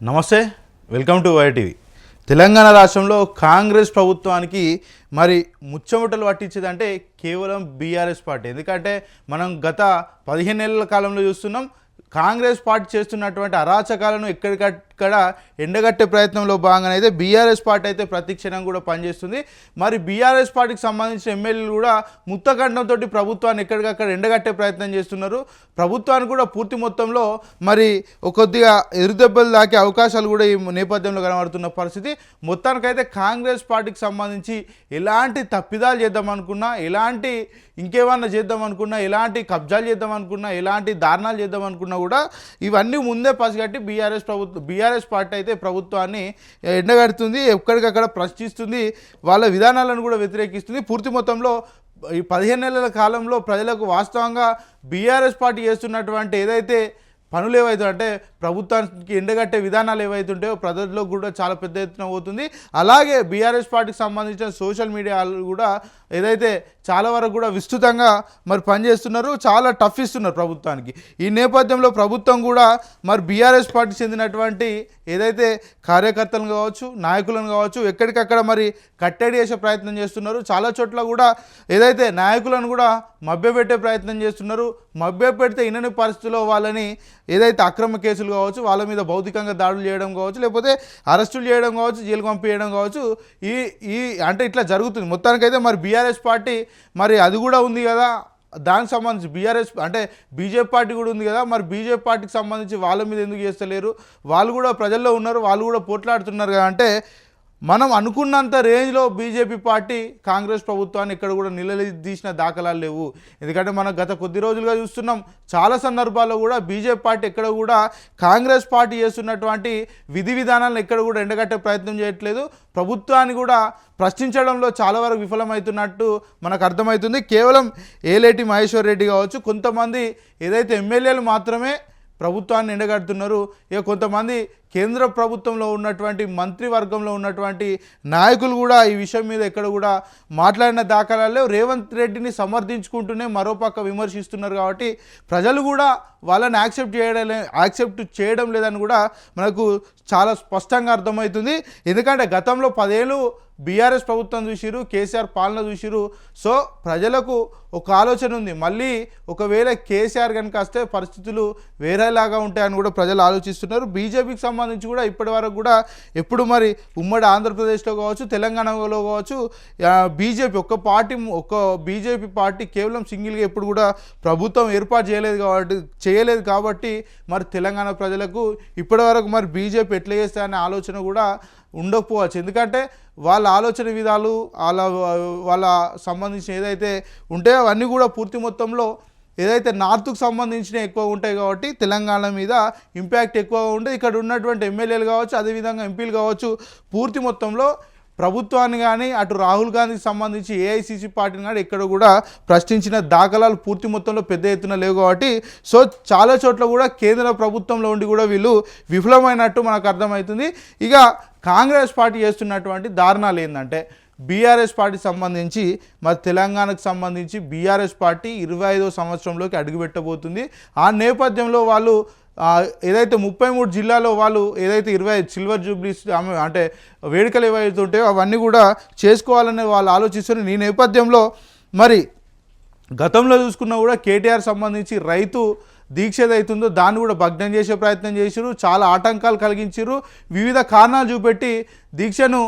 నమస్తే welcome to YTV Telangana రాష్ట్రంలో కాంగ్రెస్ ప్రభుత్వానికి మరి ముచ్చమటలు పట్టించేదంటే కేవలం బీఆర్ఎస్ పార్టీ. ఎందుకంటే మనం గత పదిహేను నెలల కాలంలో చూస్తున్నాం కాంగ్రెస్ పార్టీ చేస్తున్నటువంటి అరాచకాలను ఎక్కడికక్కడ ఎండగట్టే ప్రయత్నంలో భాగంగా అయితే బీఆర్ఎస్ పార్టీ అయితే ప్రతిక్షణం కూడా పనిచేస్తుంది. మరి బీఆర్ఎస్ పార్టీకి సంబంధించిన ఎమ్మెల్యేలు కూడా ముత్తఖండంతో ప్రభుత్వాన్ని ఎక్కడికక్కడ ఎండగట్టే ప్రయత్నం చేస్తున్నారు. ప్రభుత్వాన్ని కూడా పూర్తి మొత్తంలో మరి ఒక కొద్దిగా ఎదురుదెబ్బలు దాకే అవకాశాలు కూడా ఈ నేపథ్యంలో కనబడుతున్న పరిస్థితి. మొత్తానికైతే కాంగ్రెస్ పార్టీకి సంబంధించి ఎలాంటి తప్పిదాలు చేద్దాం అనుకున్నా ఎలాంటి ఇంకేమన్నా చేద్దాం అనుకున్నా ఎలాంటి కబ్జాలు చేద్దాం అనుకున్నా ఎలాంటి దారుణాలు చేద్దాం అనుకున్నా కూడా ఇవన్నీ ముందే పసిగట్టి బీఆర్ఎస్ ప్రభుత్వం బీఆర్ఎస్ పార్టీ అయితే ప్రభుత్వాన్ని ఎండగడుతుంది ఎక్కడికక్కడ ప్రశ్నిస్తుంది వాళ్ళ విధానాలను కూడా వ్యతిరేకిస్తుంది. పూర్తి మొత్తంలో ఈ పదిహేను నెలల కాలంలో ప్రజలకు వాస్తవంగా బీఆర్ఎస్ పార్టీ చేస్తున్నటువంటి ఏదైతే పనులు ఏవైతే అంటే ప్రభుత్వానికి ఎండగట్టే విధానాలు ఏవైతే ఉంటాయో ప్రజల్లో కూడా చాలా పెద్ద ఎత్తున పోతుంది. అలాగే బీఆర్ఎస్ పార్టీకి సంబంధించిన సోషల్ మీడియాలు కూడా ఏదైతే చాలా వరకు కూడా విస్తృతంగా మరి పనిచేస్తున్నారు చాలా టఫ్ ఇస్తున్నారు ప్రభుత్వానికి. ఈ నేపథ్యంలో ప్రభుత్వం కూడా మరి బీఆర్ఎస్ పార్టీ చెందినటువంటి ఏదైతే కార్యకర్తలను కావచ్చు నాయకులను కావచ్చు ఎక్కడికక్కడ మరి కట్టడి చేసే ప్రయత్నం చేస్తున్నారు. చాలా చోట్ల కూడా ఏదైతే నాయకులను కూడా మభ్యపెట్టే ప్రయత్నం చేస్తున్నారు. మభ్యపెడితే ఇనని పరిస్థితుల్లో వాళ్ళని ఏదైతే అక్రమ కేసులు కావచ్చు వాళ్ళ మీద భౌతికంగా దాడులు చేయడం కావచ్చు లేకపోతే అరెస్టులు చేయడం కావచ్చు జైలు పంపించడం కావచ్చు ఈ ఈ అంటే ఇట్లా జరుగుతుంది. మొత్తానికైతే మరి బీఆర్ఎస్ పార్టీ మరి అది కూడా ఉంది కదా. దానికి సంబంధించి బీఆర్ఎస్ అంటే బీజేపీ పార్టీ కూడా ఉంది కదా. మరి బీజేపీ పార్టీకి సంబంధించి వాళ్ళ మీద ఎందుకు చేస్తలేరు? వాళ్ళు కూడా ప్రజల్లో ఉన్నారు వాళ్ళు కూడా పోట్లాడుతున్నారు కదా. అంటే మనం అనుకున్నంత రేంజ్లో బీజేపీ పార్టీ కాంగ్రెస్ ప్రభుత్వాన్ని ఇక్కడ కూడా నిలదీసిన దాఖలాలు లేవు. ఎందుకంటే మనం గత కొద్ది రోజులుగా చూస్తున్నాం చాలా సందర్భాల్లో కూడా బీజేపీ పార్టీ ఎక్కడ కూడా కాంగ్రెస్ పార్టీ చేస్తున్నటువంటి విధి విధానాలను ఎక్కడ కూడా ఎండగట్టే ప్రయత్నం చేయట్లేదు. ప్రభుత్వాన్ని కూడా ప్రశ్నించడంలో చాలా వరకు విఫలమవుతున్నట్టు మనకు అర్థమవుతుంది. కేవలం ఏలేటి మహేశ్వర్ రెడ్డి కావచ్చు కొంతమంది ఏదైతే ఎమ్మెల్యేలు మాత్రమే ప్రభుత్వాన్ని ఎండగడుతున్నారు. ఇక కొంతమంది కేంద్ర ప్రభుత్వంలో ఉన్నటువంటి మంత్రివర్గంలో ఉన్నటువంటి నాయకులు కూడా ఈ విషయం మీద ఎక్కడ కూడా మాట్లాడిన దాఖలాలు రేవంత్ రెడ్డిని సమర్థించుకుంటూనే మరోపక్క విమర్శిస్తున్నారు కాబట్టి ప్రజలు కూడా వాళ్ళని యాక్సెప్ట్ చేయడం యాక్సెప్ట్ చేయడం లేదని కూడా మనకు చాలా స్పష్టంగా అర్థమవుతుంది. ఎందుకంటే గతంలో పదేళ్ళు బీఆర్ఎస్ ప్రభుత్వం చూసిరు కేసీఆర్ పాలన చూసిరు సో ప్రజలకు ఒక ఆలోచన ఉంది. మళ్ళీ ఒకవేళ కేసీఆర్ కనుక వస్తే పరిస్థితులు వేరేలాగా ఉంటాయని కూడా ప్రజలు ఆలోచిస్తున్నారు. బీజేపీకి సంబంధించి కూడా ఇప్పటి వరకు కూడా ఎప్పుడు మరి ఉమ్మడి ఆంధ్రప్రదేశ్లో కావచ్చు తెలంగాణలో కావచ్చు బీజేపీ ఒక్క పార్టీ ఒక్క బీజేపీ పార్టీ కేవలం సింగిల్గా ఎప్పుడు కూడా ప్రభుత్వం ఏర్పాటు చేయలేదు కాబట్టి చేయలేదు కాబట్టి మరి తెలంగాణ ప్రజలకు ఇప్పటి వరకు మరి బీజేపీ ఎట్లా చేస్తాయనే ఆలోచన కూడా ఉండకపోవచ్చు. ఎందుకంటే వాళ్ళ ఆలోచన విధాలు వాళ్ళ వాళ్ళ సంబంధించిన ఏదైతే ఉంటాయో అవన్నీ కూడా పూర్తి మొత్తంలో ఏదైతే నార్త్కు సంబంధించిన ఎక్కువ ఉంటాయి కాబట్టి తెలంగాణ మీద ఇంపాక్ట్ ఎక్కువ ఉండే ఇక్కడ ఉన్నటువంటి ఎమ్మెల్యేలు కావచ్చు అదేవిధంగా ఎంపీలు కావచ్చు పూర్తి మొత్తంలో ప్రభుత్వాన్ని కానీ అటు రాహుల్ గాంధీకి సంబంధించి ఏఐసిసి పార్టీని కానీ ఎక్కడ కూడా ప్రశ్నించిన దాఖలాలు పూర్తి మొత్తంలో పెద్ద ఎత్తున లేవు కాబట్టి సో చాలా చోట్ల కూడా కేంద్ర ప్రభుత్వంలో ఉండి కూడా వీళ్ళు విఫలమైనట్టు మనకు అర్థమవుతుంది. ఇక కాంగ్రెస్ పార్టీ చేస్తున్నటువంటి దారుణాలు ఏంటంటే బీఆర్ఎస్ పార్టీ సంబంధించి మరి తెలంగాణకు సంబంధించి బీఆర్ఎస్ పార్టీ ఇరవై ఐదో సంవత్సరంలోకి అడుగుపెట్టబోతుంది. ఆ నేపథ్యంలో వాళ్ళు ఏదైతే ముప్పై మూడు జిల్లాలో వాళ్ళు ఏదైతే ఇరవై ఐదు సిల్వర్ జూబ్లీస్ ఆమె అంటే వేడుకలు ఏవైతే ఉంటాయో అవన్నీ కూడా చేసుకోవాలని వాళ్ళు ఆలోచిస్తున్న ఈ నేపథ్యంలో మరి గతంలో చూసుకున్నా కూడా కేటీఆర్ సంబంధించి రైతు దీక్ష ఏదైతుందో దాన్ని కూడా భగ్నం చేసే ప్రయత్నం చేసిరు చాలా ఆటంకాలు కలిగించారు వివిధ కారణాలు చూపెట్టి దీక్షను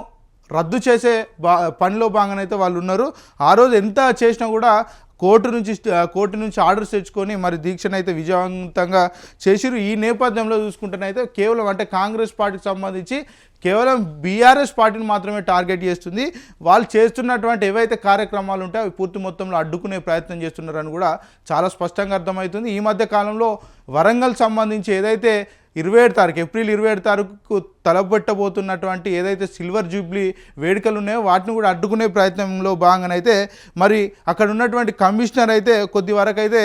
రద్దు చేసే బా పనిలో భాగంగానైతే వాళ్ళు ఉన్నారు. ఆ రోజు ఎంత చేసినా కూడా కోర్టు నుంచి కోర్టు నుంచి ఆర్డర్స్ తెచ్చుకొని మరి దీక్షను అయితే విజయవంతంగా చేసిరు ఈ నేపథ్యంలో చూసుకుంటేనైతే కేవలం అంటే కాంగ్రెస్ పార్టీకి సంబంధించి కేవలం బీఆర్ఎస్ పార్టీని మాత్రమే టార్గెట్ చేస్తుంది. వాళ్ళు చేస్తున్నటువంటి ఏవైతే కార్యక్రమాలు ఉంటాయో అవి పూర్తి మొత్తంలో అడ్డుకునే ప్రయత్నం చేస్తున్నారని కూడా చాలా స్పష్టంగా అర్థమవుతుంది. ఈ మధ్య కాలంలో వరంగల్ సంబంధించి ఏదైతే ఇరవై ఏడు తారీఖు ఏప్రిల్ ఇరవై ఏడు తారీఖుకు తలపెట్టబోతున్నటువంటి ఏదైతే సిల్వర్ జూబ్లీ వేడుకలు ఉన్నాయో వాటిని కూడా అడ్డుకునే ప్రయత్నంలో భాగంగానైతే మరి అక్కడ ఉన్నటువంటి కమిషనర్ అయితే కొద్ది వరకు అయితే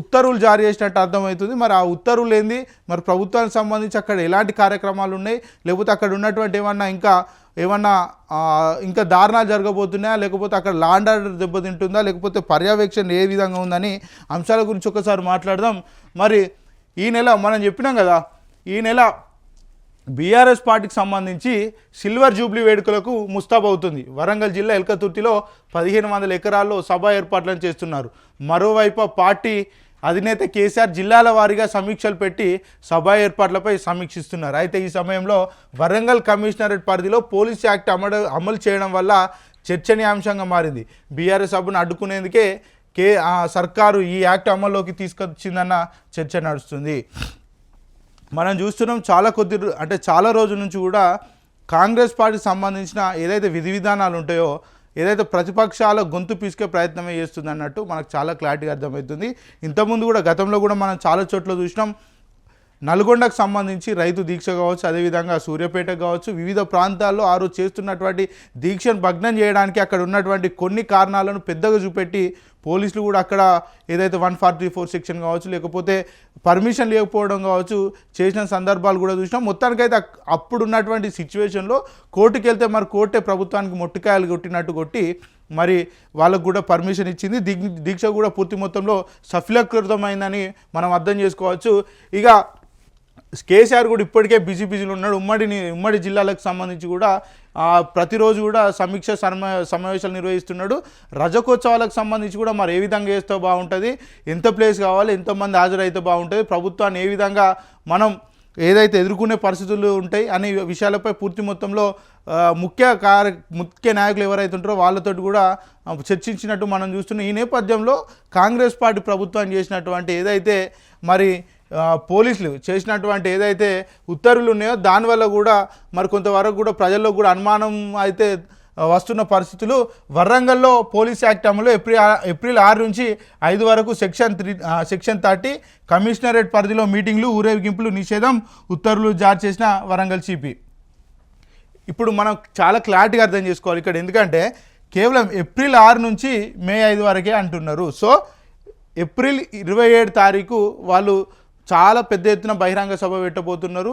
ఉత్తర్వులు జారీ చేసినట్టు అర్థమవుతుంది. మరి ఆ ఉత్తర్వులు ఏంది? మరి ప్రభుత్వానికి సంబంధించి అక్కడ ఎలాంటి కార్యక్రమాలు ఉన్నాయి? లేకపోతే అక్కడ ఉన్నటువంటి ఏమన్నా ఇంకా ఏమన్నా ఇంకా దారుణాలు జరగబోతున్నాయా? లేకపోతే అక్కడ లాండ్ ఆర్డర్ దెబ్బతింటుందా? లేకపోతే పర్యవేక్షణ ఏ విధంగా ఉందని అంశాల గురించి ఒకసారి మాట్లాడదాం. మరి ఈ నెల మనం చెప్పినాం కదా ఈ నెల బీఆర్ఎస్ పార్టీకి సంబంధించి సిల్వర్ జూబ్లీ వేడుకలకు ముస్తాబవుతుంది వరంగల్ జిల్లా ఎల్కతుర్తిలో పదిహేను వందల ఎకరాల్లో సభ ఏర్పాట్లను చేస్తున్నారు. మరోవైపు పార్టీ అధినేత కేసీఆర్ జిల్లాల వారీగా సమీక్షలు పెట్టి సభ ఏర్పాట్లపై సమీక్షిస్తున్నారు. అయితే ఈ సమయంలో వరంగల్ కమిషనరేట్ పరిధిలో పోలీస్ యాక్ట్ అమలు అమలు చేయడం వల్ల చర్చనీయాంశంగా మారింది. బీఆర్ఎస్ సభను అడ్డుకునేందుకే కే ఆ సర్కారు ఈ యాక్ట్ అమల్లోకి తీసుకొచ్చిందన్న చర్చ నడుస్తుంది. మనం చూస్తున్నాం చాలా కొద్ది అంటే చాలా రోజుల నుంచి కూడా కాంగ్రెస్ పార్టీకి సంబంధించిన ఏదైతే విధి విధానాలు ఉంటాయో ఏదైతే ప్రతిపక్షాల గొంతు పీసుకే ప్రయత్నమే చేస్తుంది అన్నట్టు మనకు చాలా క్లారిటీగా అర్థమవుతుంది. ఇంతకుముందు కూడా గతంలో కూడా మనం చాలా చోట్ల చూసినాం. నల్గొండకు సంబంధించి రైతు దీక్ష కావచ్చు అదేవిధంగా సూర్యాపేట కావచ్చు వివిధ ప్రాంతాల్లో ఆరు చేస్తున్నటువంటి దీక్షను భగ్నం చేయడానికి అక్కడ ఉన్నటువంటి కొన్ని కారణాలను పెద్దగా చూపెట్టి పోలీసులు కూడా అక్కడ ఏదైతే వన్ ఫార్టీ ఫోర్ సెక్షన్ కావచ్చు లేకపోతే పర్మిషన్ లేకపోవడం కావచ్చు చేసిన సందర్భాలు కూడా చూసినాం. మొత్తానికైతే అప్పుడు ఉన్నటువంటి సిచ్యువేషన్లో కోర్టుకి వెళ్తే మరి కోర్టే ప్రభుత్వానికి మొట్టికాయలు కొట్టినట్టు కొట్టి మరి వాళ్ళకు కూడా పర్మిషన్ ఇచ్చింది. దీక్ష కూడా పూర్తి మొత్తంలో సఫలీకృతమైందని మనం అర్థం చేసుకోవచ్చు. ఇక కేసీఆర్ కూడా ఇప్పటికే బిజీ బిజీలో ఉన్నాడు. ఉమ్మడిని ఉమ్మడి జిల్లాలకు సంబంధించి కూడా ప్రతిరోజు కూడా సమీక్ష సమ సమావేశాలు నిర్వహిస్తున్నాడు. రజకోత్సవాలకు సంబంధించి కూడా మరి ఏ విధంగా చేస్తే బాగుంటుంది? ఎంత ప్లేస్ కావాలి? ఎంతమంది హాజరైతే బాగుంటుంది? ప్రభుత్వాన్ని ఏ విధంగా మనం ఏదైతే ఎదుర్కొనే పరిస్థితులు ఉంటాయి అనే విషయాలపై పూర్తి మొత్తంలో ముఖ్య కార్య ముఖ్య నాయకులు ఎవరైతే ఉంటారో వాళ్ళతోటి కూడా చర్చించినట్టు మనం చూస్తున్నాం. ఈ నేపథ్యంలో కాంగ్రెస్ పార్టీ ప్రభుత్వం చేసినటువంటి ఏదైతే మరి పోలీసులు చేసినటువంటి ఏదైతే ఉత్తర్వులు ఉన్నాయో దానివల్ల కూడా మరి కొంతవరకు కూడా ప్రజల్లో కూడా అనుమానం అయితే వస్తున్న పరిస్థితులు. వరంగల్లో పోలీస్ యాక్ట్ అమలు ఏప్రిల్ ఏప్రిల్ ఆరు నుంచి ఐదు వరకు section three section thirty commissionerate పరిధిలో మీటింగ్లు ఊరేగింపులు నిషేధం ఉత్తర్వులు జారీ చేసిన వరంగల్ సిపి. ఇప్పుడు మనం చాలా క్లారిటీగా అర్థం చేసుకోవాలి ఇక్కడ. ఎందుకంటే కేవలం ఏప్రిల్ ఆరు నుంచి మే ఐదు వరకే అంటున్నారు. సో ఏప్రిల్ ఇరవై ఏడు తారీఖు వాళ్ళు చాలా పెద్ద ఎత్తున బహిరంగ సభ పెట్టబోతున్నారు.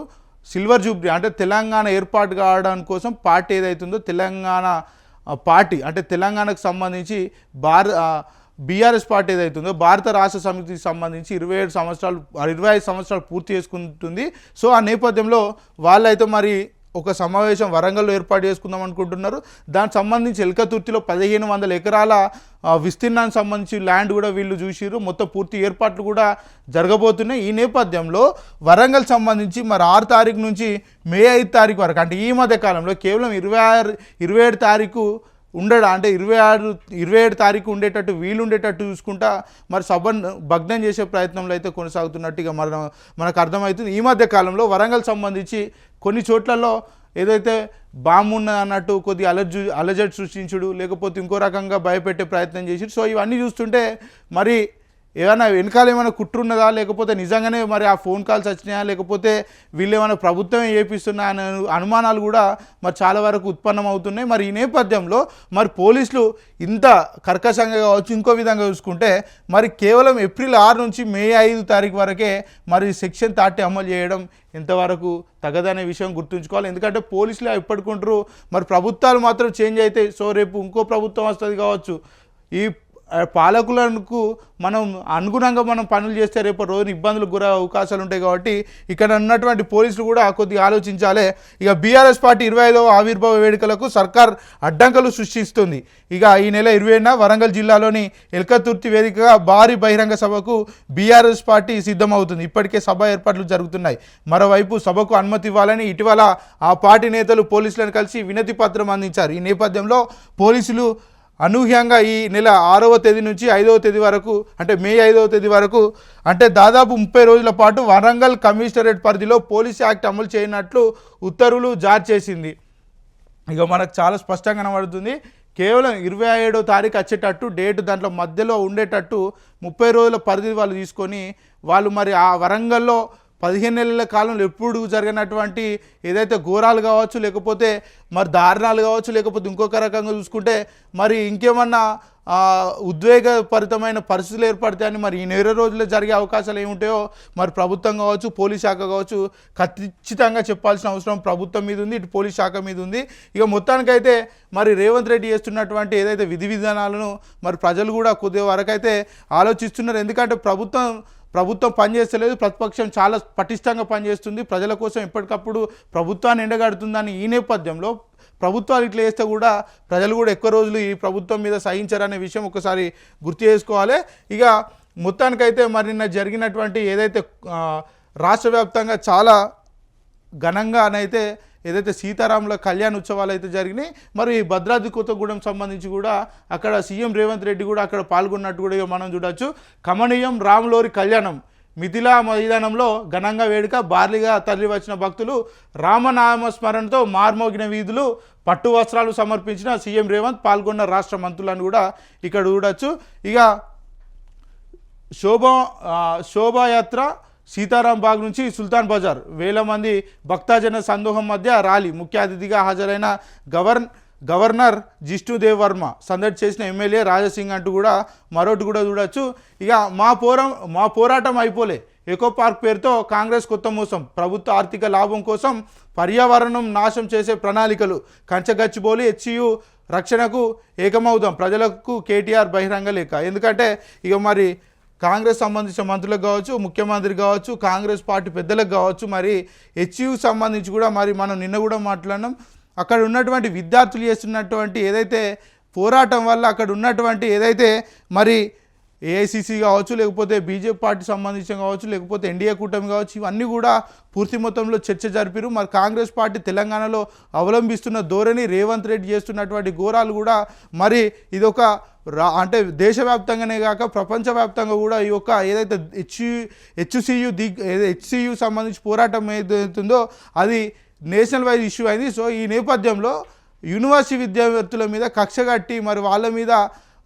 సిల్వర్ జూబ్లీ అంటే తెలంగాణ ఏర్పాటు కావడానికి కోసం పార్టీ ఏదైతుందో తెలంగాణ పార్టీ అంటే తెలంగాణకు సంబంధించి భార బీఆర్ఎస్ పార్టీ ఏదైతుందో భారత రాష్ట్ర సమితికి సంబంధించి ఇరవై ఏడు సంవత్సరాలు ఇరవై ఐదు సంవత్సరాలు పూర్తి చేసుకుంటుంది. సో ఆ నేపథ్యంలో వాళ్ళైతే మరి ఒక సమావేశం వరంగల్లో ఏర్పాటు చేసుకుందాం అనుకుంటున్నారు. దానికి సంబంధించి ఎల్కతుర్తిలో పదిహేను వందల ఎకరాల విస్తీర్ణానికి సంబంధించి ల్యాండ్ కూడా వీళ్ళు చూసిరు మొత్తం పూర్తి ఏర్పాట్లు కూడా జరగబోతున్నాయి. ఈ నేపథ్యంలో వరంగల్ సంబంధించి మరి ఆరు తారీఖు నుంచి మే ఐదు తారీఖు వరకు అంటే ఈ మధ్య కాలంలో కేవలం ఇరవై ఆరు ఇరవై ఏడు తారీఖు ఉండడా? అంటే ఇరవై ఆరు ఇరవై ఏడు తారీఖు ఉండేటట్టు వీలు ఉండేటట్టు చూసుకుంటా మరి సభను భగ్నం చేసే ప్రయత్నంలో అయితే కొనసాగుతున్నట్టుగా మన మనకు అర్థమవుతుంది. ఈ మధ్య కాలంలో వరంగల్ సంబంధించి కొన్ని చోట్లలో ఏదైతే బాంబు ఉన్నది అన్నట్టు కొద్ది అలర్జు అలజడి సృష్టించుడు లేకపోతే ఇంకో రకంగా భయపెట్టే ప్రయత్నం చేసి సో ఇవన్నీ చూస్తుంటే మరి ఏమైనా వెనకాల ఏమైనా కుట్రున్నదా? లేకపోతే నిజంగానే మరి ఆ ఫోన్ కాల్స్ వచ్చినాయా? లేకపోతే వీళ్ళు ఏమైనా ప్రభుత్వమే చేపిస్తున్నా అనే అనుమానాలు కూడా మరి చాలా వరకు ఉత్పన్నం అవుతున్నాయి మరి ఈ నేపథ్యంలో మరి పోలీసులు ఇంత కర్కశంగా కావచ్చు ఇంకో విధంగా చూసుకుంటే మరి కేవలం ఏప్రిల్ ఆరు నుంచి మే ఐదు తారీఖు వరకే మరి సెక్షన్ థర్టీ అమలు చేయడం ఎంతవరకు తగదనే విషయం గుర్తుంచుకోవాలి. ఎందుకంటే పోలీసులు ఎప్పటికుంటారు మరి ప్రభుత్వాలు మాత్రం చేంజ్ అయితే సో రేపు ఇంకో ప్రభుత్వం వస్తుంది కావచ్చు. ఈ పాలకులకు మనం అనుగుణంగా మనం పనులు చేస్తే రేపు రోజు ఇబ్బందులకు గుర అవకాశాలు ఉంటాయి కాబట్టి ఇక్కడ ఉన్నటువంటి పోలీసులు కూడా కొద్దిగా ఆలోచించాలి. ఇక బీఆర్ఎస్ పార్టీ ఇరవై ఐదవ ఆవిర్భావ వేడుకలకు సర్కార్ అడ్డంకులు సృష్టిస్తుంది. ఇక ఈ నెల ఇరవై వరంగల్ జిల్లాలోని ఎల్కతుర్తి వేదికగా భారీ బహిరంగ సభకు బీఆర్ఎస్ పార్టీ సిద్ధమవుతుంది. ఇప్పటికే సభ ఏర్పాట్లు జరుగుతున్నాయి. మరోవైపు సభకు అనుమతి ఇవ్వాలని ఇటీవల ఆ పార్టీ నేతలు పోలీసులను కలిసి వినతి పత్రం అందించారు. ఈ నేపథ్యంలో పోలీసులు అనూహ్యంగా ఈ నెల ఆరవ తేదీ నుంచి ఐదవ తేదీ వరకు అంటే మే ఐదవ తేదీ వరకు అంటే దాదాపు ముప్పై రోజుల పాటు వరంగల్ కమిషనరేట్ పరిధిలో పోలీస్ యాక్ట్ అమలు చేయనట్లు ఉత్తర్వులు జారీ చేసింది. ఇక మనకు చాలా స్పష్టంగా కనబడుతుంది. కేవలం ఇరవై ఏడో తారీఖు వచ్చేటట్టు డేట్ దాంట్లో మధ్యలో ఉండేటట్టు ముప్పై రోజుల పరిధి వాళ్ళు తీసుకొని వాళ్ళు మరి ఆ వరంగల్లో పదిహేను నెలల కాలంలో ఎప్పుడు జరిగినటువంటి ఏదైతే ఘోరాలు కావచ్చు లేకపోతే మరి దారుణాలు కావచ్చు లేకపోతే ఇంకొక రకంగా చూసుకుంటే మరి ఇంకేమన్నా ఉద్వేగపరితమైన పరిస్థితులు ఏర్పడతాయని మరి ఈ నెల రోజుల్లో జరిగే అవకాశాలు ఏముంటాయో మరి ప్రభుత్వం కావచ్చు పోలీస్ శాఖ కావచ్చు ఖచ్చితంగా చెప్పాల్సిన అవసరం ప్రభుత్వం మీద ఉంది ఇటు పోలీస్ శాఖ మీద ఉంది. ఇక మొత్తానికైతే మరి రేవంత్ రెడ్డి చేస్తున్నటువంటి ఏదైతే విధి విధానాలను మరి ప్రజలు కూడా కొద్ది వరకైతే ఆలోచిస్తున్నారు. ఎందుకంటే ప్రభుత్వం ప్రభుత్వం పనిచేస్తలేదు ప్రతిపక్షం చాలా పటిష్టంగా పనిచేస్తుంది. ప్రజల కోసం ఎప్పటికప్పుడు ప్రభుత్వాన్ని ఎండగడుతుందని ఈ నేపథ్యంలో ప్రభుత్వాలు ఇట్లా చేస్తే కూడా ప్రజలు కూడా ఎక్కువ రోజులు ఈ ప్రభుత్వం మీద సహించారనే విషయం ఒకసారి గుర్తు చేసుకోవాలి. ఇక మొత్తానికైతే మరి నిన్న జరిగినటువంటి ఏదైతే రాష్ట్ర వ్యాప్తంగా చాలా ఘనంగానైతే ఏదైతే సీతారాముల కళ్యాణ ఉత్సవాలు అయితే జరిగినాయి మరి ఈ భద్రాద్రి కొత్తగూడెం సంబంధించి కూడా అక్కడ సీఎం రేవంత్ రెడ్డి కూడా అక్కడ పాల్గొన్నట్టు కూడా ఇక మనం చూడొచ్చు. కమనీయం రాములోరి కళ్యాణం మిథిలా మైదానంలో ఘనంగా వేడుక బార్లీగా తరలి వచ్చిన భక్తులు రామనామ స్మరణతో మార్మోగిన వీధులు పట్టు వస్త్రాలు సమర్పించిన సీఎం రేవంత్ పాల్గొన్న రాష్ట్ర మంత్రులను కూడా ఇక్కడ చూడొచ్చు. ఇక శోభ శోభాయాత్ర సీతారాం బాగ్ నుంచి సుల్తాన్ బజార్. వేల మంది భక్తజన సందోహం మధ్య ర్యాలీ. ముఖ్య అతిథిగా హాజరైన గవర్న గవర్నర్ జిష్ణుదేవ్ వర్మ. సందడి చేసిన ఎమ్మెల్యే రాజసింగ్ అంటూ కూడా మరొకటి కూడా చూడొచ్చు. ఇక మా పోరం మా పోరాటం అయిపోలే. ఎకో పార్క్ పేరుతో కాంగ్రెస్ కొత్త మోసం. ప్రభుత్వ ఆర్థిక లాభం కోసం పర్యావరణం నాశం చేసే ప్రణాళికలు. కంచగచ్చిబోలి హెచ్యు రక్షణకు ఏకమవుదాం. ప్రజలకు కేటీఆర్ బహిరంగ లేఖ. ఎందుకంటే ఇక మరి కాంగ్రెస్ సంబంధించిన మంత్రులకు కావచ్చు ముఖ్యమంత్రి కావచ్చు కాంగ్రెస్ పార్టీ పెద్దలకు కావచ్చు మరి హెచ్యు సంబంధించి కూడా మరి మనం నిన్న కూడా మాట్లాడినాం. అక్కడ ఉన్నటువంటి విద్యార్థులు చేస్తున్నటువంటి ఏదైతే పోరాటం వల్ల అక్కడ ఉన్నటువంటి ఏదైతే మరి ఏఐసిసి కావచ్చు లేకపోతే బీజేపీ పార్టీ సంబంధించిన కావచ్చు లేకపోతే ఎన్డీఏ కూటమి కావచ్చు ఇవన్నీ కూడా పూర్తి మొత్తంలో చర్చ జరిపారు మరి కాంగ్రెస్ పార్టీ తెలంగాణలో అవలంబిస్తున్న ధోరణి రేవంత్ రెడ్డి చేస్తున్నటువంటి ఘోరాలు కూడా మరి ఇదొక రా అంటే దేశవ్యాప్తంగానే కాక ప్రపంచవ్యాప్తంగా కూడా ఈ యొక్క ఏదైతే హెచ్యు హెచ్సియు దిగ్ హెచ్సియు సంబంధించి పోరాటం ఏదైతుందో అది నేషనల్ వైజ్ ఇష్యూ అయింది. సో ఈ నేపథ్యంలో యూనివర్సిటీ విద్యార్థుల మీద కక్ష కట్టి మరి వాళ్ళ మీద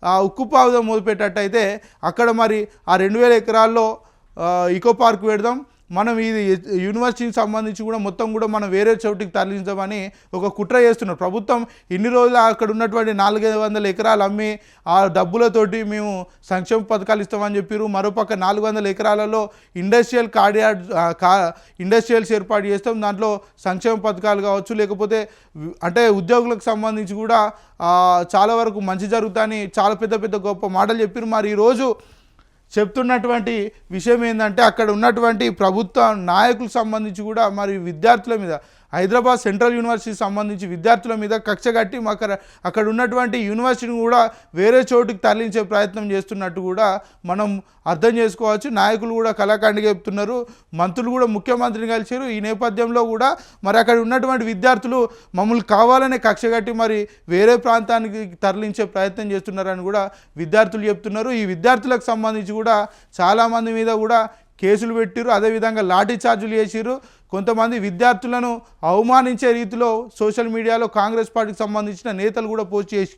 ఆ ఉక్కుపావుదం మొదలుపెట్టయితే అక్కడ మరి ఆ రెండు వేల ఎకరాల్లో ఇకో ఈకో పార్క్ పెడదాం. మనం ఇది యూనివర్సిటీకి సంబంధించి కూడా మొత్తం కూడా మనం వేరే చోటికి తరలించామని ఒక కుట్ర చేస్తున్నారు. ప్రభుత్వం ఇన్ని రోజులు అక్కడ ఉన్నటువంటి నాలుగైదు వందల ఎకరాలు అమ్మి ఆ డబ్బులతోటి మేము సంక్షేమ పథకాలు ఇస్తామని చెప్పారు మరోపక్క నాలుగు వందల ఎకరాలలో ఇండస్ట్రియల్ కార్డియాడ్ కా ఇండస్ట్రియల్స్ ఏర్పాటు చేస్తాం. దాంట్లో సంక్షేమ పథకాలు కావచ్చు లేకపోతే అంటే ఉద్యోగులకు సంబంధించి కూడా చాలా వరకు మంచి జరుగుతాయని చాలా పెద్ద పెద్ద గొప్ప మాటలు చెప్పారు మరి ఈరోజు చెప్తున్నటువంటి విషయం ఏంటంటే అక్కడ ఉన్నటువంటి ప్రభుత్వ నాయకులకు సంబంధించి కూడా మరి విద్యార్థుల మీద హైదరాబాద్ సెంట్రల్ యూనివర్సిటీ సంబంధించి విద్యార్థుల మీద కక్ష కట్టి మాకు అక్కడ ఉన్నటువంటి యూనివర్సిటీని కూడా వేరే చోటుకి తరలించే ప్రయత్నం చేస్తున్నట్టు కూడా మనం అర్థం చేసుకోవచ్చు. నాయకులు కూడా కళాఖండిగా చెప్తున్నారు. మంత్రులు కూడా ముఖ్యమంత్రిని కలిసారు ఈ నేపథ్యంలో కూడా మరి అక్కడ ఉన్నటువంటి విద్యార్థులు మమ్మల్ని కావాలనే కక్ష కట్టి మరి వేరే ప్రాంతానికి తరలించే ప్రయత్నం చేస్తున్నారని కూడా విద్యార్థులు చెప్తున్నారు. ఈ విద్యార్థులకు సంబంధించి కూడా చాలామంది మీద కూడా కేసులు పెట్టిరు అదేవిధంగా లాఠీ చార్జీలు చేసిరు కొంతమంది విద్యార్థులను అవమానించే రీతిలో సోషల్ మీడియాలో కాంగ్రెస్ పార్టీకి సంబంధించిన నేతలు కూడా పోస్ట్ చేసి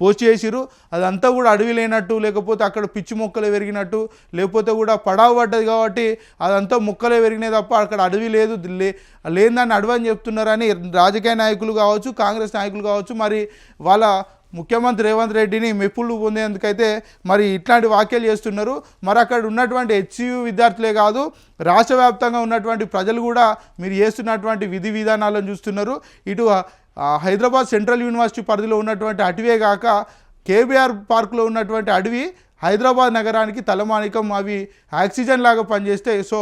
పోస్ట్ చేసిరు అదంతా కూడా అడవి లేనట్టు లేకపోతే అక్కడ పిచ్చి మొక్కలే పెరిగినట్టు లేకపోతే కూడా పడావు పడ్డది కాబట్టి అదంతా మొక్కలే పెరిగినాయి తప్ప అక్కడ అడవి లేదు లే లేదని అడవి అని చెప్తున్నారని రాజకీయ నాయకులు కావచ్చు కాంగ్రెస్ నాయకులు కావచ్చు మరి వాళ్ళ ముఖ్యమంత్రి రేవంత్ రెడ్డిని మెప్పులు పొందేందుకైతే మరి ఇట్లాంటి వ్యాఖ్యలు చేస్తున్నారు. మరి అక్కడ ఉన్నటువంటి హెచ్యు విద్యార్థులే కాదు రాష్ట్ర వ్యాప్తంగా ఉన్నటువంటి ప్రజలు కూడా మీరు చేస్తున్నటువంటి విధి విధానాలను చూస్తున్నారు. ఇటు హైదరాబాద్ సెంట్రల్ యూనివర్సిటీ పరిధిలో ఉన్నటువంటి అటవే కాక కేబీఆర్ పార్క్లో ఉన్నటువంటి అడవి హైదరాబాద్ నగరానికి తలమానికం అవి ఆక్సిజన్ లాగా పనిచేస్తే సో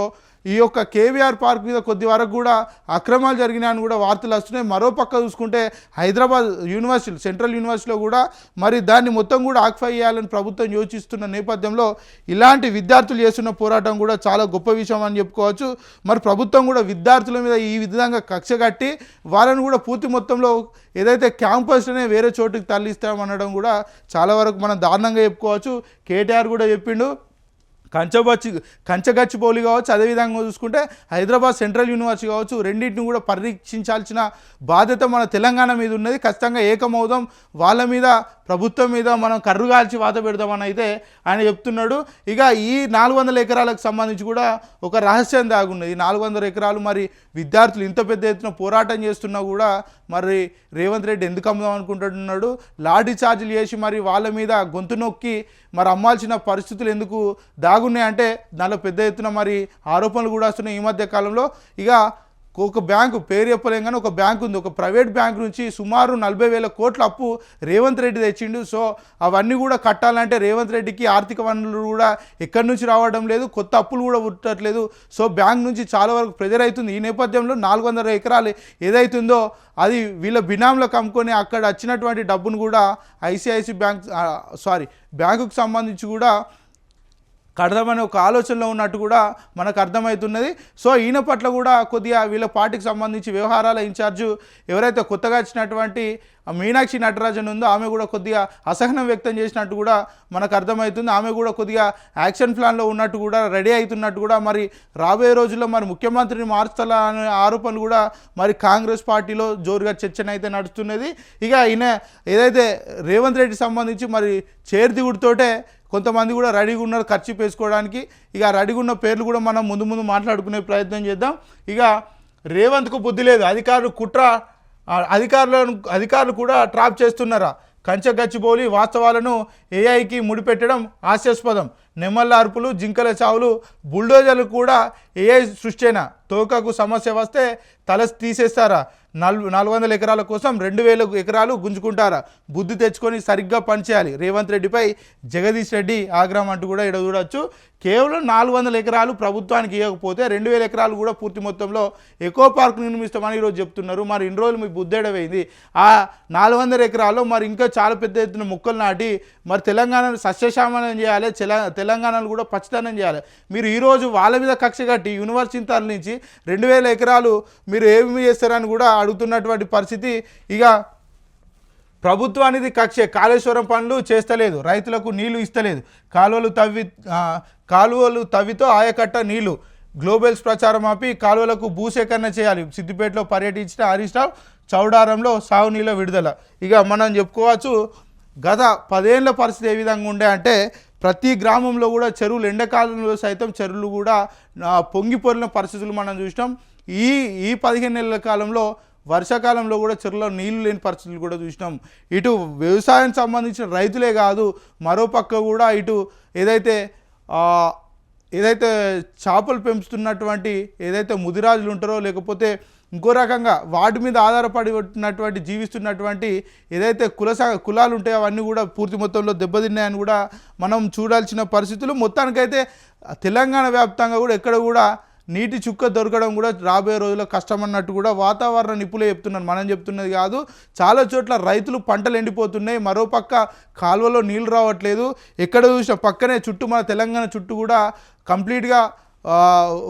ఈ యొక్క కేవీఆర్ పార్క్ మీద కొద్ది వరకు కూడా అక్రమాలు జరిగినాయని కూడా వార్తలు వస్తున్నాయి. మరో పక్క చూసుకుంటే హైదరాబాద్ యూనివర్సిటీ సెంట్రల్ యూనివర్సిటీలో కూడా మరి దాన్ని మొత్తం కూడా ఆక్ఫై చేయాలని ప్రభుత్వం యోచిస్తున్న నేపథ్యంలో ఇలాంటి విద్యార్థులు చేస్తున్న పోరాటం కూడా చాలా గొప్ప విషయం అని చెప్పుకోవచ్చు. మరి ప్రభుత్వం కూడా విద్యార్థుల మీద ఈ విధంగా కక్ష కట్టి వాళ్ళని కూడా పూర్తి మొత్తంలో ఏదైతే క్యాంపస్లోనే వేరే చోటుకి తరలిస్తామనడం కూడా చాలా వరకు మనం దారుణంగా చెప్పుకోవచ్చు. కేటీఆర్ కూడా చెప్పిండు కంచబచ్చి కంచగచ్చిపోలి కావచ్చు అదేవిధంగా చూసుకుంటే హైదరాబాద్ సెంట్రల్ యూనివర్సిటీ కావచ్చు రెండింటిని కూడా పరీక్షించాల్సిన బాధ్యత మన తెలంగాణ మీద ఉన్నది. ఖచ్చితంగా ఏకమవుదాం వాళ్ళ మీద ప్రభుత్వం మీద మనం కర్రుగాల్చి వాత పెడదామని అయితే ఆయన చెప్తున్నాడు. ఇక ఈ నాలుగు వందల ఎకరాలకు సంబంధించి కూడా ఒక రహస్యం దాగున్నది. ఈ నాలుగు వందల ఎకరాలు మరి విద్యార్థులు ఇంత పెద్ద ఎత్తున పోరాటం చేస్తున్నా కూడా మరి రేవంత్ రెడ్డి ఎందుకు అమ్ముదాం అనుకుంటున్నాడు? లాఠీ ఛార్జీలు చేసి మరి వాళ్ళ మీద గొంతు నొక్కి మరి అమ్మాల్సిన పరిస్థితులు ఎందుకు బాగున్నాయంటే దానిలో పెద్ద ఎత్తున మరి ఆరోపణలు కూడా వస్తున్నాయి ఈ మధ్య కాలంలో. ఇక ఒక బ్యాంకు పేరు చెప్పలేం కానీ ఒక బ్యాంకు ఉంది. ఒక ప్రైవేట్ బ్యాంక్ నుంచి సుమారు నలభై వేల కోట్ల అప్పు రేవంత్ రెడ్డి తెచ్చిండు. సో అవన్నీ కూడా కట్టాలంటే రేవంత్ రెడ్డికి ఆర్థిక వనరులు కూడా ఎక్కడి నుంచి రావడం లేదు. కొత్త అప్పులు కూడా పుట్టట్లేదు. సో బ్యాంక్ నుంచి చాలా వరకు ప్రెజర్ అవుతుంది. ఈ నేపథ్యంలో నాలుగు వందల ఎకరాలు ఏదైతుందో అది వీళ్ళ బినాంలకు అమ్ముకొని అక్కడ వచ్చినటువంటి డబ్బును కూడా ఐసిఐసి బ్యాంక్ సారీ బ్యాంకుకు సంబంధించి కూడా కడదామనే ఒక ఆలోచనలో ఉన్నట్టు కూడా మనకు అర్థమవుతున్నది సో ఈయన పట్ల కూడా కొద్దిగా వీళ్ళ పార్టీకి సంబంధించి వ్యవహారాల ఇన్ఛార్జు ఎవరైతే కొత్తగా వచ్చినటువంటి మీనాక్షి నటరాజన్ ఉందో ఆమె కూడా కొద్దిగా అసహనం వ్యక్తం చేసినట్టు కూడా మనకు అర్థమవుతుంది ఆమె కూడా కొద్దిగా యాక్షన్ ప్లాన్లో ఉన్నట్టు కూడా రెడీ అవుతున్నట్టు కూడా మరి రాబోయే రోజుల్లో మరి ముఖ్యమంత్రిని మార్చాలా అనే ఆరోపణలు కూడా మరి కాంగ్రెస్ పార్టీలో జోరుగా చర్చన అయితే నడుస్తున్నది. ఇక ఈయన ఏదైతే రేవంత్ రెడ్డి సంబంధించి మరి చేర్దిగుడితోటే కొంతమంది కూడా రెడీగా ఉన్నారు ఖర్చు వేసుకోవడానికి ఇక రెడీగా ఉన్న పేర్లు కూడా మనం ముందు ముందు మాట్లాడుకునే ప్రయత్నం చేద్దాం. ఇక రేవంత్కు బుద్ధి లేదు. అధికారులు కుట్ర అధికారులను అధికారులు కూడా ట్రాప్ చేస్తున్నారా? కంచె గచ్చిబోలి వాస్తవాలను ఏఐకి ముడిపెట్టడం హాస్యాస్పదం. నెమ్మళ్ళ అరుపులు జింకల చావులు బుల్డోజర్లు కూడా ఏఐ సృష్టినా? తోకకు సమస్య వస్తే తల తీసేస్తారా? నాలుగు నాలుగు వందల ఎకరాల కోసం రెండు వేల ఎకరాలు గుంజుకుంటారా? బుద్ధి తెచ్చుకొని సరిగ్గా పనిచేయాలి రేవంత్ రెడ్డిపై జగదీష్ రెడ్డి ఆగ్రహం అంటూ కూడా ఇక్కడ చూడవచ్చు కేవలం నాలుగు వందల ఎకరాలు ప్రభుత్వానికి ఇవ్వకపోతే రెండు వేల ఎకరాలు కూడా పూర్తి మొత్తంలో ఎకో పార్క్ నిర్మిస్తామని ఈరోజు చెప్తున్నారు. మరి ఇన్ని రోజులు మీ బుద్ధేడమైంది ఆ నాలుగు వందల ఎకరాల్లో మరి ఇంకా చాలా పెద్ద ఎత్తున మొక్కలు నాటి మరి తెలంగాణను సస్యశామనం చేయాలి. తెల- తెలంగాణను కూడా పచ్చదనం చేయాలి. మీరు ఈరోజు వాళ్ళ మీద కక్ష కట్టి యూనివర్సిటీ నుంచి రెండు వేల ఎకరాలు మీరు ఏమి చేస్తారని కూడా అడుగుతున్నటువంటి పరిస్థితి. ఇక ప్రభుత్వానికి కక్షే కాళేశ్వరం పనులు చేస్తలేదు రైతులకు నీళ్ళు ఇస్తలేదు. కాలువలు తవ్వి కాలువలు తవ్వితో ఆయకట్ట నీళ్ళు. గ్లోబల్స్ ప్రచారం ఆపి కాలువలకు భూసేకరణ చేయాలి. సిద్దిపేటలో పర్యటించిన హరీష్ రావు చౌడారంలో సాగునీళ్ళ విడుదల. ఇక మనం చెప్పుకోవచ్చు గత పదేళ్ళ పరిస్థితి ఏ విధంగా ఉండే అంటే ప్రతి గ్రామంలో కూడా చెరువులు ఎండాకాలంలో సైతం చెరువులు కూడా ఆ, పరిస్థితులు మనం చూసినాం. ఈ ఈ పదిహేను నెలల కాలంలో వర్షాకాలంలో కూడా చెరువులో నీళ్ళు లేని పరిస్థితులు కూడా చూసినాం. ఇటు వ్యవసాయం సంబంధించిన రైతులే కాదు మరో పక్క కూడా ఇటు ఏదైతే ఏదైతే చేపలు పెంచుతున్నటువంటి ఏదైతే ముదిరాజులు ఉంటారో లేకపోతే ఇంకో రకంగా వాటి మీద ఆధారపడి ఉన్నటువంటి జీవిస్తున్నటువంటి ఏదైతే కుల కులాలు ఉంటాయో అవన్నీ కూడా పూర్తి మొత్తంలో దెబ్బతిన్నాయని కూడా మనం చూడాల్సిన పరిస్థితులు. మొత్తానికైతే తెలంగాణ వ్యాప్తంగా కూడా ఎక్కడ కూడా నీటి చుక్క దొరకడం కూడా రాబోయే రోజుల్లో కష్టం అన్నట్టు కూడా వాతావరణ నిపుణులే చెప్తున్నారు. మనం చెప్తున్నది కాదు చాలా చోట్ల రైతులు పంటలు ఎండిపోతున్నాయి. మరోపక్క కాలువలో నీళ్ళు రావట్లేదు. ఎక్కడ చూసినా పక్కనే చుట్టూ మన తెలంగాణ చుట్టూ కూడా కంప్లీట్గా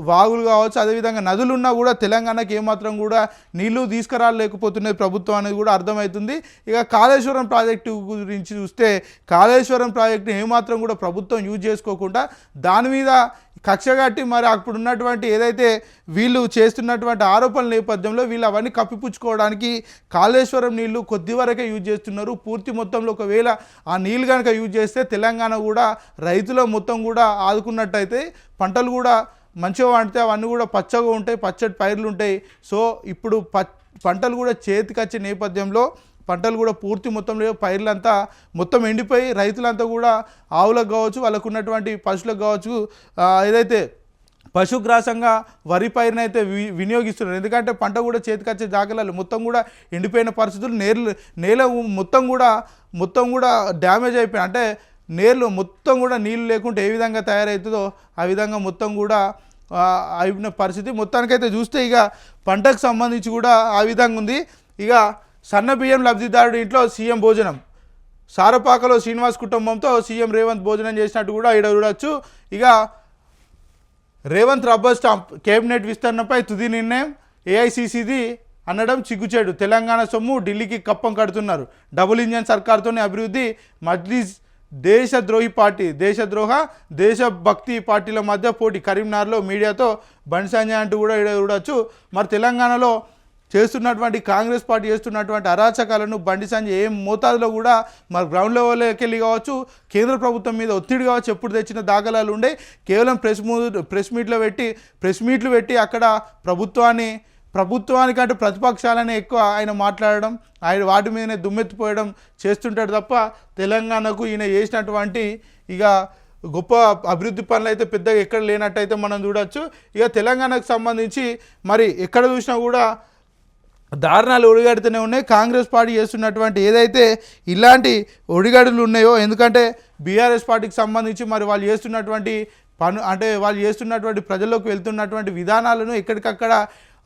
వాగులు కావచ్చు అదేవిధంగా నదులు ఉన్నా కూడా తెలంగాణకి ఏమాత్రం కూడా నీళ్ళు తీసుకురాలేకపోతున్నది ప్రభుత్వం అనేది కూడా అర్థమవుతుంది. ఇక కాళేశ్వరం ప్రాజెక్టు గురించి చూస్తే కాళేశ్వరం ప్రాజెక్టుని ఏమాత్రం కూడా ప్రభుత్వం యూజ్ చేసుకోకుండా దాని మీద కక్ష కట్టి మరి అప్పుడు ఉన్నటువంటి ఏదైతే వీళ్ళు చేస్తున్నటువంటి ఆరోపణల నేపథ్యంలో వీళ్ళు అవన్నీ కప్పిపుచ్చుకోవడానికి కాళేశ్వరం నీళ్ళు కొద్ది వరకే యూజ్ చేస్తున్నారు. పూర్తి మొత్తంలో ఒకవేళ ఆ నీళ్ళు కనుక యూజ్ చేస్తే తెలంగాణ కూడా రైతుల మొత్తం కూడా ఆదుకున్నట్టయితే పంటలు కూడా మంచిగా పండితే అవన్నీ కూడా పచ్చగా ఉంటాయి పచ్చటి పైర్లు ఉంటాయి. సో ఇప్పుడు ప పంటలు కూడా చేతికి వచ్చే నేపథ్యంలో పంటలు కూడా పూర్తి మొత్తం లేవు పైర్లంతా మొత్తం ఎండిపోయి రైతులంతా కూడా ఆవులకు కావచ్చు వాళ్ళకు ఉన్నటువంటి పశువులకు కావచ్చు ఏదైతే పశుగ్రాసంగా వరి పైరునైతే వి వినియోగిస్తున్నారు. ఎందుకంటే పంట కూడా చేతికొచ్చే దాఖలాలు మొత్తం కూడా ఎండిపోయిన పరిస్థితులు నేర్లు నేల మొత్తం కూడా మొత్తం కూడా డ్యామేజ్ అయిపోయి అంటే నేర్లు మొత్తం కూడా నీళ్ళు లేకుంటే ఏ విధంగా తయారవుతుందో ఆ విధంగా మొత్తం కూడా అయిపోయిన అయిన పరిస్థితి. మొత్తానికైతే చూస్తే ఇక పంటకు సంబంధించి కూడా ఆ విధంగా ఉంది. ఇక సన్న బియ్యం లబ్ధిదారుడి ఇంట్లో సీఎం భోజనం. సారపాకలో శ్రీనివాస్ కుటుంబంతో సీఎం రేవంత్ భోజనం చేసినట్టు కూడా ఇక్కడ చూడొచ్చు. ఇక రేవంత్ రబ్బర్ స్టాంప్ కేబినెట్ విస్తరణపై తుది నిర్ణయం ఏఐసిసిది అనడం చిగ్గుచేడు తెలంగాణ సొమ్ము ఢిల్లీకి కప్పం కడుతున్నారు. డబుల్ ఇంజన్ సర్కార్తోనే అభివృద్ధి. మజ్లీస్ దేశద్రోహి పార్టీ దేశద్రోహ దేశభక్తి పార్టీల మధ్య పోటీ. కరీంనగర్లో మీడియాతో బండి సంజయ్ అంటూ కూడా ఇక్కడ చూడొచ్చు. మరి తెలంగాణలో చేస్తున్నటువంటి కాంగ్రెస్ పార్టీ చేస్తున్నటువంటి అరాచకాలను బండి సంజయ్ ఏం మోతాదులో కూడా మరి గ్రౌండ్ లెవెల్కి వెళ్ళి కావచ్చు కేంద్ర ప్రభుత్వం మీద ఒత్తిడి కావచ్చు ఎప్పుడు తెచ్చిన దాఖలాలు ఉండే కేవలం ప్రెస్ మూ ప్రెస్ మీట్లో పెట్టి ప్రెస్ మీట్లు పెట్టి అక్కడ ప్రభుత్వాన్ని ప్రభుత్వానికంటే ప్రతిపక్షాలని ఎక్కువ ఆయన మాట్లాడడం ఆయన వాటి మీదనే దుమ్మెత్తిపోయడం చేస్తుంటాడు తప్ప తెలంగాణకు ఈయన చేసినటువంటి ఇక గొప్ప అభివృద్ధి పనులు అయితే పెద్దగా ఎక్కడ లేనట్టయితే మనం చూడవచ్చు ఇక తెలంగాణకు సంబంధించి మరి ఎక్కడ చూసినా కూడా దారుణాలు ఒడిగడుతూనే ఉన్నాయి. కాంగ్రెస్ పార్టీ చేస్తున్నటువంటి ఏదైతే ఇలాంటి ఒడిగడులు ఉన్నాయో ఎందుకంటే బీఆర్ఎస్ పార్టీకి సంబంధించి మరి వాళ్ళు చేస్తున్నటువంటి పను అంటే వాళ్ళు చేస్తున్నటువంటి ప్రజల్లోకి వెళ్తున్నటువంటి విధానాలను ఎక్కడికక్కడ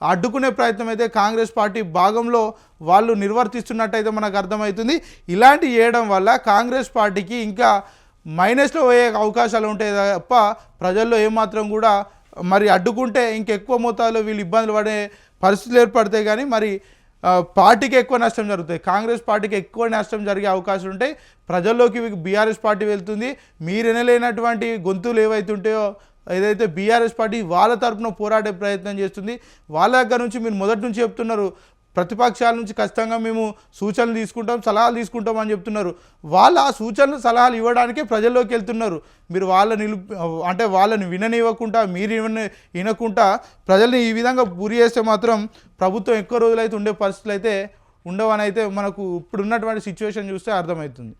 అడ్డుకునే ప్రయత్నం అయితే కాంగ్రెస్ పార్టీ భాగంలో వాళ్ళు నిర్వర్తిస్తున్నట్టయితే మనకు అర్థమవుతుంది. ఇలాంటి చేయడం వల్ల కాంగ్రెస్ పార్టీకి ఇంకా మైనస్లో పోయే అవకాశాలు ఉంటాయి తప్ప ప్రజల్లో ఏమాత్రం కూడా మరి అడ్డుకుంటే ఇంకెక్కువ మోతాదులో వీళ్ళు ఇబ్బందులు పడే పరిస్థితులు ఏర్పడతాయి కానీ మరి పార్టీకి ఎక్కువ నష్టం జరుగుతాయి. కాంగ్రెస్ పార్టీకి ఎక్కువ నష్టం జరిగే అవకాశాలు ఉంటాయి. ప్రజల్లోకి బీఆర్ఎస్ పార్టీ వెళ్తుంది. మీరు వినలేనటువంటి గొంతులు ఏవైతే ఉంటాయో ఏదైతే బీఆర్ఎస్ పార్టీ వాళ్ళ తరపున పోరాడే ప్రయత్నం చేస్తుంది వాళ్ళ దగ్గర నుంచి మీరు మొదటి నుంచి చెప్తున్నారు ప్రతిపక్షాల నుంచి ఖచ్చితంగా మేము సూచనలు తీసుకుంటాం సలహాలు తీసుకుంటాం అని చెప్తున్నారు. వాళ్ళ ఆ సూచనలు సలహాలు ఇవ్వడానికే ప్రజల్లోకి వెళ్తున్నారు. మీరు వాళ్ళని నిలు అంటే వాళ్ళని విననివ్వకుండా మీరు వినకుండా ప్రజల్ని ఈ విధంగా పూరి చేస్తే మాత్రం ప్రభుత్వం ఎక్కువ రోజులైతే ఉండే పరిస్థితులు అయితే ఉండవని అయితే మనకు ఇప్పుడు ఉన్నటువంటి సిచ్యువేషన్ చూస్తే అర్థమవుతుంది.